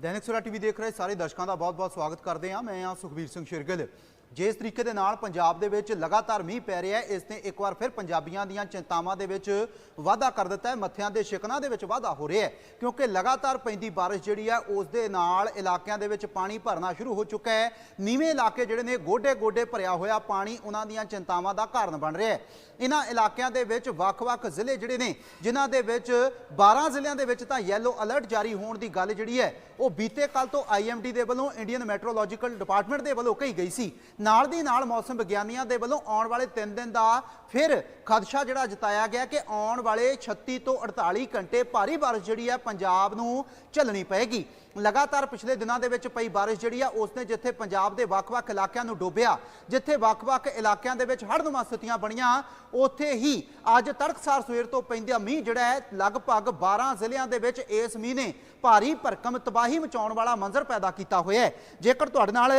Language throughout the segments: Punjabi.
ਦੈਨਿਕ ਸਵੇਰਾ ਟੀਵੀ ਦੇਖ ਰਹੇ ਸਾਰੇ ਦਰਸ਼ਕਾਂ ਦਾ ਬਹੁਤ-ਬਹੁਤ ਸਵਾਗਤ ਕਰਦੇ ਹਾਂ। ਮੈਂ ਹਾਂ ਸੁਖਬੀਰ ਸਿੰਘ ਸ਼ਿਰਗਿਲ। ਜਿਸ ਤਰੀਕੇ ਦੇ ਨਾਲ ਪੰਜਾਬ ਦੇ ਵਿੱਚ ਲਗਾਤਾਰ ਮੀਂਹ ਪੈ ਰਿਹਾ ਹੈ, ਇਸ ਨੇ ਇੱਕ ਵਾਰ ਫਿਰ ਪੰਜਾਬੀਆਂ ਦੀਆਂ ਚਿੰਤਾਵਾਂ ਦੇ ਵਿੱਚ ਵਾਧਾ ਕਰ ਦਿੱਤਾ ਹੈ, ਮੱਥਿਆਂ ਦੇ ਸ਼ਿਕਨਾਂ ਦੇ ਵਿੱਚ ਵਾਧਾ ਹੋ ਰਿਹਾ ਹੈ, ਕਿਉਂਕਿ ਲਗਾਤਾਰ ਪੈਂਦੀ ਬਾਰਿਸ਼ ਜਿਹੜੀ ਹੈ, ਉਸ ਦੇ ਨਾਲ ਇਲਾਕਿਆਂ ਦੇ ਵਿੱਚ ਪਾਣੀ ਭਰਨਾ ਸ਼ੁਰੂ ਹੋ ਚੁੱਕਾ ਹੈ। ਨੀਵੇਂ ਇਲਾਕੇ ਜਿਹੜੇ ਨੇ, ਗੋਡੇ-ਗੋਡੇ ਭਰਿਆ ਹੋਇਆ ਪਾਣੀ ਉਹਨਾਂ ਦੀਆਂ ਚਿੰਤਾਵਾਂ ਦਾ ਕਾਰਨ ਬਣ ਰਿਹਾ ਹੈ। ਇਹਨਾਂ ਇਲਾਕਿਆਂ ਦੇ ਵਿੱਚ ਵੱਖ-ਵੱਖ ਜ਼ਿਲ੍ਹੇ ਜਿਹੜੇ ਨੇ, ਜਿਨ੍ਹਾਂ ਦੇ ਵਿੱਚ 12 ਜ਼ਿਲ੍ਹਿਆਂ ਦੇ ਵਿੱਚ ਤਾਂ ਯੈਲੋ ਅਲਰਟ ਜਾਰੀ ਹੋਣ ਦੀ ਗੱਲ ਜਿਹੜੀ ਹੈ, ਉਹ ਬੀਤੇ ਕੱਲ ਤੋਂ ਆਈਐਮਡੀ ਦੇ ਵੱਲੋਂ ਇੰਡੀਅਨ ਮੈਟਰੋਲੋਜੀਕਲ ਡਿਪਾਰਟਮੈਂਟ ਦੇ ਵੱਲੋਂ ਕਹੀ ਗਈ ਸੀ। ਨਾਲ ਦੀ ਨਾਲ ਮੌਸਮ ਵਿਗਿਆਨੀਆਂ ਦੇ ਵੱਲੋਂ ਆਉਣ ਵਾਲੇ 3 ਦਿਨ ਦਾ ਫਿਰ ਖਦਸ਼ਾ ਜਿਹੜਾ ਜਤਾਇਆ ਗਿਆ ਕਿ ਆਉਣ ਵਾਲੇ 36 ਤੋਂ 48 ਘੰਟੇ ਭਾਰੀ ਬਾਰਿਸ਼ ਜਿਹੜੀ ਹੈ ਪੰਜਾਬ ਨੂੰ ਝੱਲਣੀ ਪਏਗੀ। ਲਗਾਤਾਰ ਪਿਛਲੇ ਦਿਨਾਂ ਦੇ ਵਿੱਚ ਪਈ ਬਾਰਿਸ਼ ਜਿਹੜੀ ਆ ਉਸ ਨੇ ਜਿੱਥੇ ਪੰਜਾਬ ਦੇ ਵੱਖ-ਵੱਖ ਇਲਾਕਿਆਂ ਨੂੰ ਡੋਬਿਆ, ਜਿੱਥੇ ਵੱਖ-ਵੱਖ ਇਲਾਕਿਆਂ ਦੇ ਵਿੱਚ ਹੜ੍ਹਨੁਮਾ ਸਥਿਤੀਆਂ ਬਣੀਆਂ, ਉੱਥੇ ਹੀ ਅੱਜ ਤੜਕਸਾਰ ਸਵੇਰ ਤੋਂ ਪੈਂਦਿਆ ਮੀਂਹ ਜਿਹੜਾ ਹੈ, ਲਗਭਗ 12 ਜ਼ਿਲ੍ਹਿਆਂ ਦੇ ਵਿੱਚ ਇਸ ਮੀਂਹ ਨੇ ਭਾਰੀ ਭਰਕਮ, ਤਬਾਹੀ ਮਚਾਉਣ ਵਾਲਾ ਮੰਜ਼ਰ ਪੈਦਾ ਕੀਤਾ ਹੋਇਆ ਹੈ। ਜੇਕਰ ਤੁਹਾਡੇ ਨਾਲ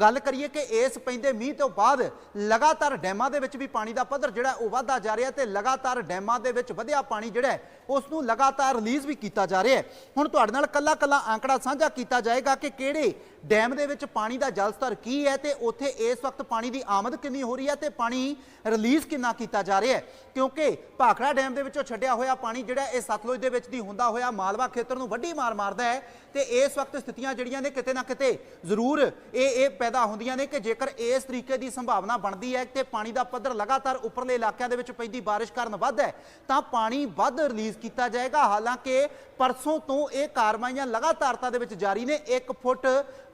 ਗੱਲ ਕਰੀਏ ਕਿ ਇਸ ਪੈਂਦੇ ਮੀਂਹ ਤੋਂ ਬਾਅਦ ਲਗਾਤਾਰ ਡੈਮਾਂ ਦੇ ਵਿੱਚ ਵੀ ਪਾਣੀ ਦਾ ਪੱਧਰ ਜਿਹੜਾ ਉਹ ਵਧਦਾ ਜਾ ਰਿਹਾ ਤੇ ਲਗਾਤਾਰ ਡੈਮਾਂ ਦੇ ਵਿੱਚ ਵਧਿਆ ਪਾਣੀ ਜਿਹੜਾ ਉਸ ਨੂੰ ਲਗਾਤਾਰ ਰਿਲੀਜ਼ ਵੀ ਕੀਤਾ ਜਾ ਰਿਹਾ ਹੈ। ਹੁਣ ਤੁਹਾਡੇ ਨਾਲ ਕੱਲਾ-ਕੱਲਾ ਆંકੜਾ ਸਾਂਝਾ ਕੀਤਾ ਜਾਏਗਾ ਕਿ ਕਿਹੜੇ ਡੈਮ ਦੇ ਵਿੱਚ ਪਾਣੀ ਦਾ ਜਲ ਸਤਰ ਕੀ ਹੈ ਤੇ ਉੱਥੇ ਇਸ ਵਕਤ ਪਾਣੀ ਦੀ ਆਮਦ ਕਿੰਨੀ ਹੋ ਰਹੀ ਹੈ ਤੇ ਪਾਣੀ ਰਿਲੀਜ਼ ਕਿੰਨਾ ਕੀਤਾ ਜਾ ਰਿਹਾ ਹੈ। ਕਿਉਂਕਿ ਭਾਖੜਾ ਡੈਮ ਦੇ ਵਿੱਚੋਂ ਛੱਡਿਆ ਹੋਇਆ ਪਾਣੀ ਜਿਹੜਾ ਇਹ ਸਤਲੁਜ ਦੇ ਵਿੱਚ ਦੀ ਹੁੰਦਾ ਹੋਇਆ ਮਾਲਵਾ ਖੇਤਰ ਨੂੰ ਵੱਡੀ ਮਾਰ ਮਾਰਦਾ ਹੈ ਤੇ ਇਸ ਵਕਤ ਸਥਿਤੀਆਂ ਜਿਹੜੀਆਂ ਨੇ ਕਿਤੇ ਨਾ ਕਿਤੇ ਜ਼ਰੂਰ ਇਹ ਇਹ ਪੈਦਾ ਹੁੰਦੀਆਂ ਨੇ ਕਿ ਜੇਕਰ ਇਸ ਤਰੀਕੇ ਦੀ ਸੰਭਾਵਨਾ ਬਣਦੀ ਹੈ ਤੇ ਪਾਣੀ ਦਾ ਪੱਧਰ ਲਗਾਤਾਰ ਉੱਪਰਲੇ ਇਲਾਕਿਆਂ ਦੇ ਵਿੱਚ ਪੈਂਦੀ ਬਾਰਿਸ਼ ਕਾਰਨ ਵੱਧ ਹੈ, ਤਾਂ ਪਾਣੀ ਵੱਧ ਰਿਲੀਜ਼ ਕੀਤਾ ਜਾਏਗਾ। ਹਾਲਾਂਕਿ ਪਰਸੋਂ ਤੋਂ ਇਹ ਕਾਰਵਾਈਆਂ ਲਗਾਤਾਰ ਲਗਾਤਾਰਤਾ ਦੇ ਵਿੱਚ ਜਾਰੀ ਨੇ। 1 ਫੁੱਟ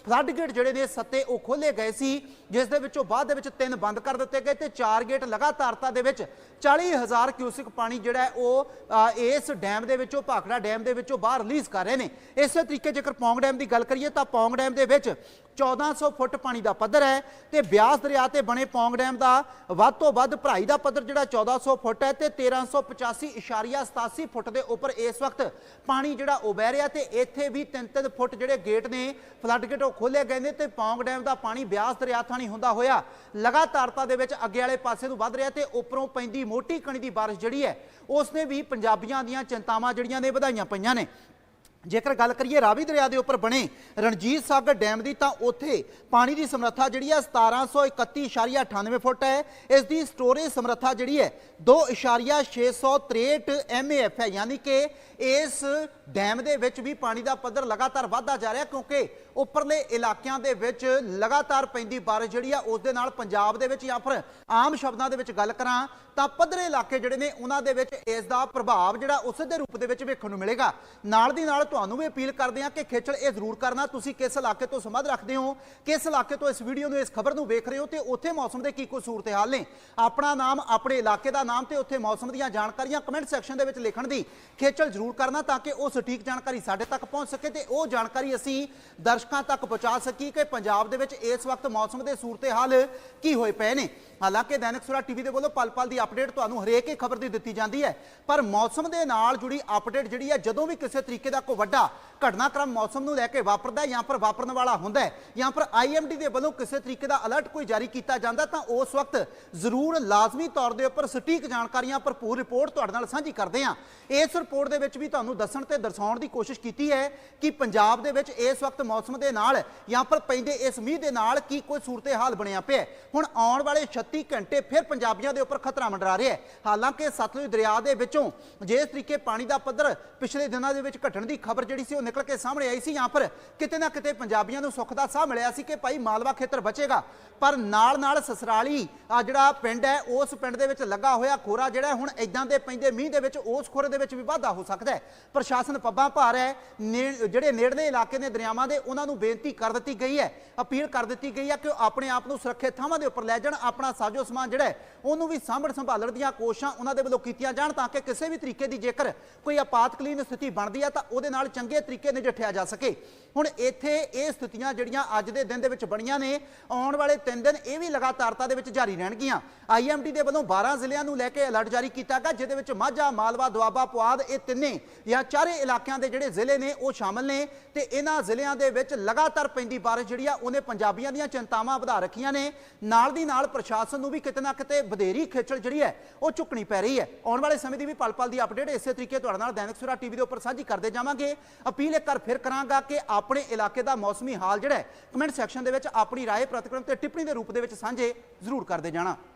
ਫਲੱਡ ਗੇਟ ਜਿਹੜੇ ਨੇ ਸੱਤੇ ਉਹ ਖੋਲੇ ਗਏ ਸੀ, ਜਿਸ ਦੇ ਵਿੱਚੋਂ ਬਾਅਦ ਦੇ ਵਿੱਚ ਤਿੰਨ ਬੰਦ ਕਰ ਦਿੱਤੇ ਗਏ ਤੇ ਚਾਰ ਗੇਟ ਲਗਾਤਾਰਤਾ ਦੇ ਵਿੱਚ 40000 ਕਿਊਸਿਕ ਪਾਣੀ ਜਿਹੜਾ ਉਹ ਇਸ ਡੈਮ ਦੇ ਵਿੱਚੋਂ, ਭਾਖੜਾ ਡੈਮ ਦੇ ਵਿੱਚੋਂ ਬਾਹਰ ਰਿਲੀਜ਼ ਕਰ ਰਹੇ ਨੇ। ਇਸੇ ਤਰੀਕੇ ਜੇਕਰ ਪੌਂਗ ਡੈਮ ਦੀ ਗੱਲ ਕਰੀਏ ਤਾਂ ਪੌਂਗ ਡੈਮ ਦੇ ਵਿੱਚ 1400 ਫੁੱਟ ਪਾਣੀ ਦਾ ਪੱਧਰ ਹੈ ਤੇ ਬਿਆਸ ਦਰਿਆ ਤੇ ਬਣੇ ਪੌਂਗ ਡੈਮ ਦਾ ਵੱਧ ਤੋਂ ਵੱਧ ਭਰਾਈ ਦਾ ਪੱਧਰ ਜਿਹੜਾ 1400 ਫੁੱਟ ਹੈ ਤੇ 1385.87 ਫੁੱਟ ਦੇ ਉੱਪਰ ਇਸ ਵਕਤ ਪਾਣੀ ਜਿਹੜਾ ਉਹ ਵਹਿ ਰਿਹਾ ਤੇ ਇੱਥੇ ਵੀ 3 ਫੁੱਟ ਜਿਹੜੇ ਗੇਟ ਨੇ ਫਲੱਡ ਗੇਟ ਉਹ ਖੋਲੇ ਗਏ ਨੇ ਤੇ ਪੌਂਗ ਡੈਮ ਦਾ ਪਾਣੀ ਬਿਆਸ ਦਰਿਆ ਥਾਣੀ ਹੁੰਦਾ ਹੋਇਆ। ਲਗਾਤਾਰਤਾ ਦੇ ਵਿੱਚ ਅੱਗੇ ਵਾਲੇ ਪਾਸੇ ਨੂੰ ਵੱਧ ਰਿਹਾ ਤੇ ਉੱਪਰੋਂ ਪੈਂਦੀ ਮੋਟੀ ਕਣੀ ਦੀ ਬਾਰਿਸ਼ ਜਿਹੜੀ ਹੈ ਉਸ ਨੇ ਵੀ ਪੰਜਾਬੀਆਂ ਦੀਆਂ ਚਿੰਤਾਵਾਂ ਜਿਹੜੀਆਂ ਨੇ ਵਧਾਈਆਂ ਪਈਆਂ ਨੇ। ਜੇਕਰ ਗੱਲ ਕਰੀਏ ਰਾਵੀ ਦਰਿਆ ਦੇ ਉੱਪਰ ਬਣੇ ਰਣਜੀਤ ਸਾਗਰ ਡੈਮ ਦੀ, ਤਾਂ ਉੱਥੇ ਪਾਣੀ ਦੀ ਸਮਰੱਥਾ ਜਿਹੜੀ ਹੈ 1731.98 ਫੁੱਟ ਹੈ। ਇਸ ਦੀ ਸਟੋਰੇਜ ਸਮਰੱਥਾ ਜਿਹੜੀ ਹੈ 2.663 ਐਮਏਐਫ ਹੈ। ਯਾਨੀ ਕਿ ਇਸ ਡੈਮ ਦੇ ਵਿੱਚ ਵੀ ਪਾਣੀ ਦਾ ਪੱਧਰ ਲਗਾਤਾਰ ਵਧਦਾ ਜਾ ਰਿਹਾ, ਕਿਉਂਕਿ ਉੱਪਰਲੇ ਇਲਾਕਿਆਂ ਦੇ ਵਿੱਚ ਲਗਾਤਾਰ ਪੈਂਦੀ ਬਾਰਿਸ਼ ਜਿਹੜੀ ਆ, ਉਸ ਦੇ ਨਾਲ ਪੰਜਾਬ ਦੇ ਵਿੱਚ ਜਾਂ ਫਿਰ ਆਮ ਸ਼ਬਦਾਂ ਦੇ ਵਿੱਚ ਗੱਲ ਕਰਾਂ, ਤਾਂ ਪੱਧਰੇ ਇਲਾਕੇ ਜਿਹੜੇ ਨੇ, ਉਹਨਾਂ ਦੇ ਵਿੱਚ ਇਸ ਦਾ ਪ੍ਰਭਾਵ ਜਿਹੜਾ, ਉਸ ਦੇ ਰੂਪ ਦੇ ਵਿੱਚ ਵੇਖਣ ਨੂੰ ਮਿਲੇਗਾ। ਨਾਲ ਦੀ ਨਾਲ ਤੁਹਾਨੂੰ ਵੀ ਅਪੀਲ ਕਰਦੇ ਹਾਂ ਕਿ ਖੇਚਲ ਇਹ ਜ਼ਰੂਰ ਕਰਨਾ। ਤੁਸੀਂ ਕਿਸ ਇਲਾਕੇ ਤੋਂ ਸੰਬੰਧ ਰੱਖਦੇ ਹੋ, ਕਿਸ ਇਲਾਕੇ ਤੋਂ ਇਸ ਵੀਡੀਓ ਨੂੰ, ਇਸ ਖਬਰ ਨੂੰ ਵੇਖ ਰਹੇ ਹੋ ਤੇ ਉੱਥੇ ਮੌਸਮ ਦੇ ਕੀ ਕੋਈ ਸੂਰਤ ਹਾਲ ਨੇ? ਆਪਣਾ ਨਾਮ, ਆਪਣੇ ਇਲਾਕੇ ਦਾ ਨਾਮ ਤੇ ਉੱਥੇ ਮੌਸਮ ਦੀਆਂ ਜਾਣਕਾਰੀਆਂ ਕਮੈਂਟ ਸੈਕਸ਼ਨ ਦੇ ਵਿੱਚ ਲਿਖਣ ਦੀ ਖੇਚਲ ਜ਼ਰੂਰ ਕਰਨਾ ਤਾਂ ਕਿ ਉਹ ਸਟੀਕ ਜਾਣਕਾਰੀ ਸਾਡੇ ਤੱਕ ਪਹੁੰਚ ਸਕੇ ਤੇ ਉਹ ਜਾਣਕਾਰੀ ਅਸੀਂ ਦਰਸ਼ਕਾਂ ਤੱਕ ਪਹੁੰਚਾ ਸਕੀਏ ਕਿ ਪੰਜਾਬ ਦੇ ਵਿੱਚ ਇਸ ਵਕਤ ਮੌਸਮ ਦੇ ਸੂਰਤ ਹਾਲ ਕੀ ਹੋਏ ਪਏ ਨੇ। ਹਾਲਾਂਕਿ ਦੈਨਿਕ ਸੁਰਾ ਟੀਵੀ ਦੇ ਵੱਲੋਂ ਪਲ-ਪਲ ਦੀ ਅਪਡੇਟ ਤੁਹਾਨੂੰ ਹਰੇਕ ਹੀ ਖਬਰ ਦੀ ਦਿੱਤੀ ਜਾਂਦੀ ਹੈ, ਪਰ ਮੌਸਮ ਦੇ ਨਾਲ ਜੁੜੀ ਅਪਡੇਟ ਜਿਹੜੀ ਹੈ, ਜਦੋਂ ਵੀ ਕਿਸੇ ਤਰੀਕੇ ਦਾ ਕੋਈ ਵੱਡਾ ਘਟਨਾਕ੍ਰਮ ਮੌਸਮ ਨੂੰ ਲੈ ਕੇ ਵਾਪਰਦਾ ਜਾਂ ਫਿਰ ਵਾਪਰਨ ਵਾਲਾ ਹੁੰਦਾ ਹੈ। ਜਾਂ ਫਿਰ ਆਈਐਮਡੀ ਦੇ ਵੱਲੋਂ ਕਿਸੇ ਤਰੀਕੇ ਦਾ ਅਲਰਟ ਕੋਈ ਜਾਰੀ ਕੀਤਾ ਜਾਂਦਾ, ਤਾਂ ਉਸ ਵਕਤ ਜ਼ਰੂਰ ਲਾਜ਼ਮੀ ਤੌਰ ਦੇ ਉੱਪਰ ਸਟੀਕ ਜਾਣਕਾਰੀਆਂ ਭਰਪੂਰ ਰਿਪੋਰਟ ਤੁਹਾਡੇ ਨਾਲ ਸਾਂਝੀ ਕਰਦੇ ਹਾਂ। ਇਸ ਰਿਪੋਰਟ ਦੇ ਵਿੱਚ ਵੀ ਤੁਹਾਨੂੰ ਦੱਸਣ ਤੇ ਦਰਸਾਉਣ ਦੀ ਕੋਸ਼ਿਸ਼ ਕੀਤੀ ਹੈ ਕਿ ਪੰਜਾਬ ਦੇ ਵਿੱਚ ਇਸ ਵਕਤ ਮੌਸਮ ਦੇ ਨਾਲ ਜਾਂ ਫਿਰ ਪੈਂਦੇ ਇਸ ਮੀਂਹ ਦੇ ਨਾਲ ਕੀ ਕੋਈ ਸੂਰਤ ਹਾਲ ਬਣਿਆ ਪਿਆ ਹੁਣ ਆਉਣ ਵਾਲੇ 36 ਘੰਟੇ ਫਿਰ ਪੰਜਾਬੀਆਂ ਦੇ ਉੱਪਰ ਖਤਰਾ ਮੰਡਰਾ ਰਿਹਾ ਹੈ। ਹਾਲਾਂਕਿ ਸਤਲੁਜ ਦਰਿਆ ਦੇ ਵਿੱਚੋਂ ਜਿਸ ਤਰੀਕੇ ਪਾਣੀ ਦਾ ਪੱਧਰ ਪਿਛਲੇ ਦਿਨਾਂ ਦੇ ਵਿੱਚ ਘਟਣ ਦੀ ਖਬਰ ਜਿਹੜੀ ਸੀ, ਉਹ ਨਿਕਲ ਕੇ ਸਾਹਮਣੇ ਆਈ ਸੀ। ਜਾਂ ਫਿਰ ਕਿਤੇ ਨਾ ਕਿਤੇ ਪੰਜਾਬੀਆਂ ਨੂੰ ਸੁੱਖ ਦਾ ਸਾਹ ਮਿਲਿਆ ਸੀ ਕਿ ਭਾਈ ਮਾਲਵਾ ਖੇਤਰ ਬਚੇਗਾ। ਪਰ ਨਾਲ ਨਾਲ ਸਸਰਾਲੀ ਆ ਜਿਹੜਾ ਪਿੰਡ ਹੈ, ਉਸ ਪਿੰਡ ਦੇ ਵਿੱਚ ਲੱਗਾ ਹੋਇਆ ਖੋਰਾ ਜਿਹੜਾ ਹੁਣ ਇਦਾਂ ਦੇ ਪੈਂਦੇ ਮੀਂਹ ਦੇ ਵਿੱਚ, ਉਸ ਖੋਰੇ ਦੇ ਵਿੱਚ ਵੀ ਵਾਧਾ ਹੋ ਸਕਦਾ ਹੈ। ਪ੍ਰਸ਼ਾਸਨ ਪੱਬਾਂ ਭਾਰ ਹੈ ਜਿਹੜੇ ਨੇੜਲੇ ਇਲਾਕੇ ਨੇ ਦਰਿਆਵਾਂ ਦੇ, ਉਹਨਾਂ ਨੂੰ ਬੇਨਤੀ ਕਰ ਦਿੱਤੀ ਗਈ ਹੈ, ਅਪੀਲ ਕਰ ਦਿੱਤੀ ਗਈ ਹੈ ਕਿ ਉਹ ਆਪਣੇ ਆਪ ਨੂੰ ਸੁਰੱਖਿਅਤ ਥਾਵਾਂ ਦੇ ਉੱਪਰ ਲੈ ਜਾਣ, ਆਪਣਾ ਸਾਜੋ ਸਮਾਨ ਜਿਹੜਾ ਹੈ, ਉਹਨੂੰ ਵੀ ਸਾਂਭਣ ਸੰਭਾਲਣ ਦੀਆਂ ਕੋਸ਼ਿਸ਼ਾਂ ਉਹਨਾਂ ਦੇ ਵੱਲੋਂ ਕੀਤੀਆਂ ਜਾਣ, ਤਾਂ ਕਿ ਕਿਸੇ ਵੀ ਤਰੀਕੇ ਦੀ ਜੇਕਰ ਕੋਈ ਆਪਾਤਕਾਲੀਨ ਸਥਿਤੀ ਬਣਦੀ ਹੈ, ਤਾਂ ਉਹਦੇ ਨਾਲ ਚੰਗੇ ਤਰੀਕੇ ਨਜਿੱਠਿਆ ਜਾ ਸਕੇ। ਹੁਣ ਇੱਥੇ ਇਹ ਸਥਿਤੀਆਂ ਜਿਹੜੀਆਂ ਅੱਜ ਦੇ ਦਿਨ ਦੇ ਵਿੱਚ ਬਣੀਆਂ ਨੇ, ਆਉਣ ਵਾਲੇ 3 ਦਿਨ ਇਹ ਵੀ ਲਗਾਤਾਰਤਾ ਦੇ ਵਿੱਚ ਜਾਰੀ ਰਹਿਣਗੀਆਂ। ਆਈਐਮਡੀ ਦੇ ਵੱਲੋਂ 12 ਜ਼ਿਲ੍ਹਿਆਂ ਨੂੰ ਲੈ ਕੇ ਅਲਰਟ ਜਾਰੀ ਕੀਤਾ ਗਿਆ, ਜਿਹਦੇ ਵਿੱਚ ਮਾਝਾ, ਮਾਲਵਾ, ਦੁਆਬਾ, ਪੁਆਧ ਇਹ ਤਿੰਨੇ ਜਾਂ ਚਾਰੇ ਇਲਾਕਿਆਂ ਦੇ ਜਿਹੜੇ ਜ਼ਿਲ੍ਹੇ ਨੇ ਉਹ ਸ਼ਾਮਲ ਨੇ ਤੇ ਇਹਨਾਂ ਜ਼ਿਲ੍ਹਿਆਂ ਦੇ ਵਿੱਚ ਲਗਾਤਾਰ ਪੈਂਦੀ ਬਾਰਿਸ਼ ਜਿਹੜੀ ਆ, ਉਹਨੇ ਪੰਜਾਬੀਆਂ ਦੀਆਂ ਚਿੰਤਾਵਾਂ ਵਧਾ ਰੱਖੀਆਂ ਨੇ। ਨਾਲ ਦੀ ਨਾਲ ਪ੍ਰਸ਼ਾਸਨ ਨੂੰ ਵੀ ਕਿਤੇ ਨਾ ਕਿਤੇ ਵਧੇਰੀ ਖੇਚਲ ਜਿਹੜੀ ਹੈ, ਉਹ ਚੁੱਕਣੀ ਪੈ ਰਹੀ ਹੈ। ਆਉਣ ਵਾਲੇ ਸਮੇਂ ਦੀ ਵੀ ਪਲ ਪਲ ਦੀ ਅਪਡੇਟ ਇਸੇ ਤਰੀਕੇ ਤੁਹਾਡੇ ਨਾਲ ਦੈਨਿਕ ਸੁਰਾ ਟੀਵੀ ਦੇ ਉੱਪਰ ਸਾਂਝੀ ਕਰਦੇ ਜਾਵਾਂਗੇ। ਅਪੀਲ ਅਪੀਲ ਇੱਕ ਵਾਰ ਫਿਰ ਕਰਾਂਗਾ ਕਿ ਆਪਣੇ ਇਲਾਕੇ ਦਾ ਮੌਸਮੀ ਹਾਲ ਜਿਹੜਾ ਹੈ, ਕਮੈਂਟ ਸੈਕਸ਼ਨ ਦੇ ਵਿੱਚ ਆਪਣੀ ਰਾਏ ਪ੍ਰਤੀਕਰਮ ਤੇ ਟਿੱਪਣੀ ਦੇ ਰੂਪ ਦੇ ਵਿੱਚ ਸਾਂਝੇ ਜ਼ਰੂਰ ਕਰਦੇ ਜਾਣਾ।